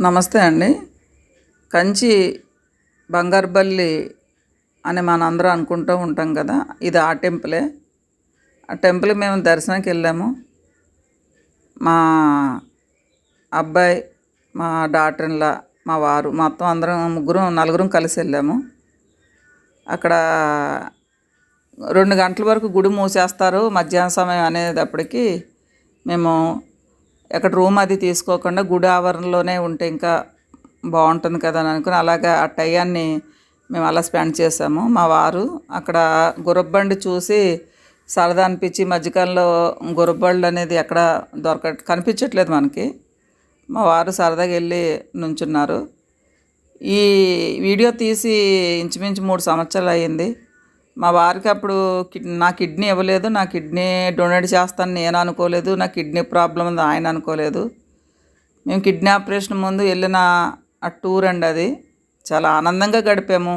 నమస్తే అండి. కంచి బంగారుబల్లి అని మనందరం అనుకుంటూ ఉంటాం కదా ఇది ఆ టెంపులే. ఆ టెంపుల్ మేము దర్శనానికి వెళ్ళాము. మా అబ్బాయి మా డాటర్లా మా వారు మొత్తం అందరం ముగ్గురం నలుగురం కలిసి వెళ్ళాము. అక్కడ రెండు గంటల వరకు గుడి మూసేస్తారు మధ్యాహ్న సమయం అనేటప్పటికి మేము ఎక్కడ రూమ్ అది తీసుకోకుండా గుడి ఆవరణలోనే ఉంటే ఇంకా బాగుంటుంది కదా అని అనుకుని అలాగా ఆ టయాన్ని మేము అలా స్పెండ్ చేసాము మా వారు అక్కడ గురబ్బండి చూసి సరదా అనిపించి మధ్యకాలంలో గురబ్బళ్ళు అనేది ఎక్కడ దొరక కనిపించట్లేదు మనకి. మా వారు సరదాగా వెళ్ళి నుంచున్నారు. ఈ వీడియో తీసి ఇంచుమించు మూడు సంవత్సరాలు అయ్యింది. మా వారికి అప్పుడు నా కిడ్నీ ఇవ్వలేదు నా కిడ్నీ డొనేట్ చేస్తాను నేను అనుకోలేదు నా కిడ్నీ ప్రాబ్లం ఉంది ఆయన అనుకోలేదు. మేము కిడ్నీ ఆపరేషన్ ముందు వెళ్ళిన ఆ టూర్ అండి అది. చాలా ఆనందంగా గడిపాము.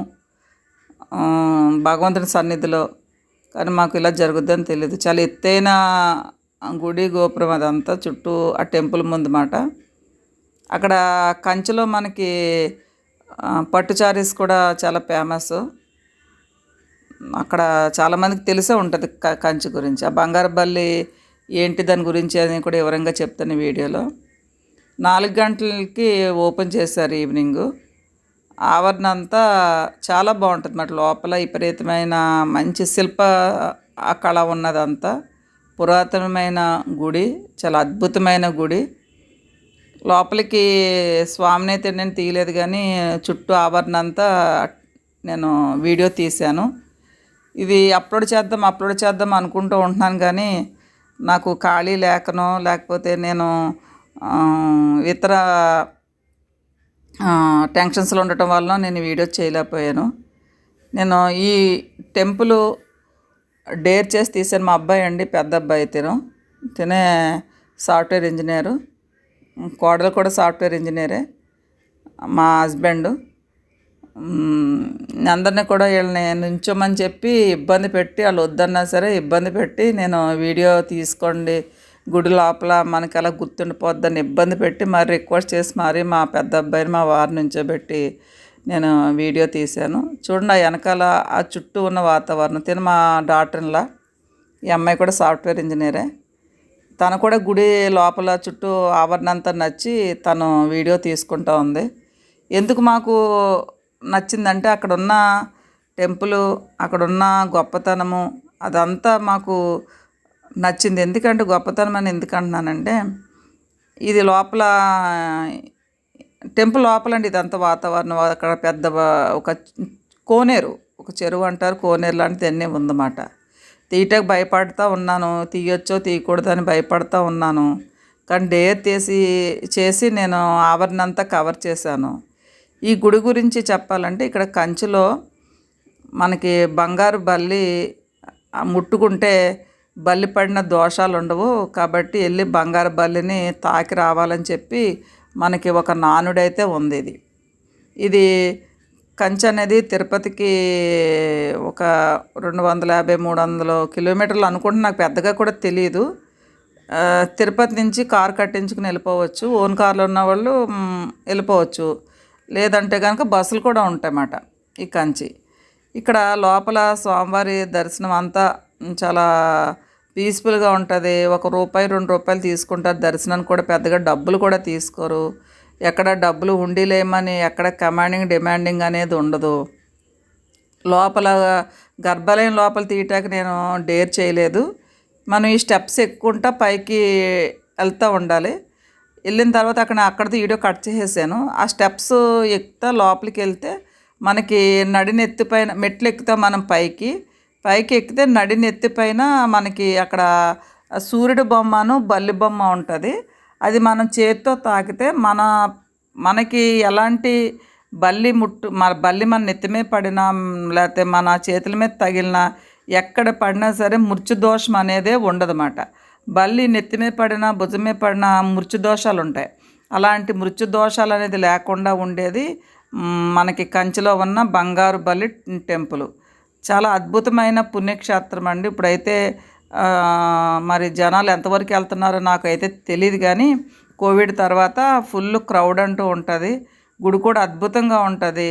భగవంతుని సన్నిధిలో. కానీ మాకు ఇలా జరుగుద్దని తెలియదు చాలా ఎత్తైన గుడి గోపురం అదంతా చుట్టూ ఆ టెంపుల్ ముందు మాట అక్కడ కంచిలో మనకి పట్టు చారీస్ కూడా చాలా ఫేమస్. అక్కడ చాలామందికి తెలిసే ఉంటుంది క కంచి గురించి. ఆ బంగారు బల్లి ఏంటి దాని గురించి అని కూడా వివరంగా చెప్తాను వీడియోలో. నాలుగు గంటలకి ఓపెన్ చేశారు ఈవినింగ్. ఆవరణ అంతా చాలా బాగుంటుంది మాట లోపల విపరీతమైన మంచి శిల్ప కళ ఉన్నదంతా. పురాతనమైన గుడి చాలా అద్భుతమైన గుడి. లోపలికి స్వామిని అయితే నేను తీయలేదు కానీ చుట్టూ ఆవరణ అంతా నేను వీడియో తీశాను. ఇవి అప్లోడ్ చేద్దాం అప్లోడ్ చేద్దాం అనుకుంటూ ఉంటున్నాను కానీ నాకు ఖాళీ లేకనో లేకపోతే నేను ఇతర టెన్షన్స్లో ఉండటం వల్ల నేను వీడియో చేయలేకపోయాను. నేను ఈ టెంపుల్ డేర్ చేసి తీసాను మా అబ్బాయి అండి పెద్ద అబ్బాయి తిను తినే సాఫ్ట్వేర్ ఇంజనీరు. కోడలు కూడా సాఫ్ట్వేర్ ఇంజనీరే. మా హస్బెండ్. అందరినీ కూడా వీళ్ళని నుంచోమని చెప్పి ఇబ్బంది పెట్టి వాళ్ళు వద్దన్నా సరే ఇబ్బంది పెట్టి నేను వీడియో తీసుకోండి గుడి లోపల మనకి అలా గుర్తుండిపోద్దని ఇబ్బంది పెట్టి మరి రిక్వెస్ట్ చేసి మరి మా పెద్ద అబ్బాయిని మా వారి నుంచోబెట్టి నేను వీడియో తీశాను. చూడండి ఆ వెనకాల ఆ చుట్టూ ఉన్న వాతావరణం. తిన మా డాక్టర్లా ఈ అమ్మాయి కూడా సాఫ్ట్వేర్ ఇంజనీరే తను కూడా గుడి లోపల చుట్టూ ఆవరణ అంతా నచ్చి తను వీడియో తీసుకుంటా ఉంది. ఎందుకు మాకు నచ్చిందంటే అక్కడున్న టెంపుల్ అక్కడున్న గొప్పతనము అదంతా మాకు నచ్చింది. ఎందుకంటే గొప్పతనం అని ఎందుకు అంటున్నానంటే ఇది లోపల టెంపుల్ లోపలండి ఇదంతా వాతావరణం. అక్కడ పెద్ద ఒక కోనేరు ఒక చెరువు అంటారు కోనేరు లాంటిది అన్నీ ఉందన్నమాట. తీయటకు భయపడతా ఉన్నాను. తీయొచ్చో తీయకూడదని భయపడతా ఉన్నాను. కానీ డేర్ తీసి చేసి నేను ఆవరణ అంతా కవర్ చేశాను. ఈ గుడి గురించి చెప్పాలంటే ఇక్కడ కంచిలో మనకి బంగారు బల్లి ముట్టుకుంటే బల్లి పడిన దోషాలు ఉండవు. కాబట్టి వెళ్ళి బంగారు బల్లిని తాకి రావాలని చెప్పి మనకి ఒక నానుడైతే ఉంది ఇది. ఇది కంచి అనేది తిరుపతికి ఒక రెండు వందల యాభై మూడు వందల కిలోమీటర్లు అనుకుంటే నాకు పెద్దగా కూడా తెలియదు తిరుపతి నుంచి కారు కట్టించుకుని వెళ్ళిపోవచ్చు. ఓన్ కార్లో ఉన్న వాళ్ళు వెళ్ళిపోవచ్చు. లేదంటే కనుక బస్సులు కూడా ఉంటాయన్నమాట ఈ కంచి. ఇక్కడ లోపల స్వామివారి దర్శనం అంతా చాలా పీస్ఫుల్గా ఉంటుంది. ఒక రూపాయి రెండు రూపాయలు తీసుకుంటారు. దర్శనానికి కూడా పెద్దగా డబ్బులు కూడా తీసుకోరు. ఎక్కడ డబ్బులు ఉండలేమని ఎక్కడ కమాండింగ్ డిమాండింగ్ అనేది ఉండదు. లోపల గర్భాలయం లోపల తీయటానికి నేను డేర్ చేయలేదు. మనం ఈ స్టెప్స్ ఎక్కుంటా పైకి వెళ్తూ ఉండాలి. వెళ్ళిన తర్వాత అక్కడ అక్కడితో వీడియో కట్ చేసేసాను. ఆ స్టెప్స్ ఎక్కుతా లోపలికి వెళ్తే మనకి నడినెత్తి పైన మెట్లు ఎక్కుతాం మనం పైకి. పైకి ఎక్కితే నడినెత్తి పైన మనకి అక్కడ సూర్యుడు బొమ్మను బల్లి బొమ్మ ఉంటుంది. అది మనం చేతితో తాకితే మన మనకి ఎలాంటి బల్లి ముట్టు మన బల్లి మన నెత్తి మీద పడినా లేకపోతే మన చేతుల మీద తగిలినా ఎక్కడ పడినా సరే మృత్యు దోషం అనేదే ఉండదన్నమాట. బల్లి నెత్తి మీద పడినా భుజం మీద పడినా మృత్యుదోషాలు ఉంటాయి అలాంటి మృత్యుదోషాలు అనేది లేకుండా ఉండేది మనకి కంచిలో ఉన్న బంగారు బల్లి టెంపుల్. చాలా అద్భుతమైన పుణ్యక్షేత్రం అండి. ఇప్పుడైతే మరి జనాలు ఎంతవరకు వెళ్తున్నారో నాకైతే తెలియదు కానీ కోవిడ్ తర్వాత ఫుల్ క్రౌడ్ అంటూ ఉంటుంది. గుడి కూడా అద్భుతంగా ఉంటుంది.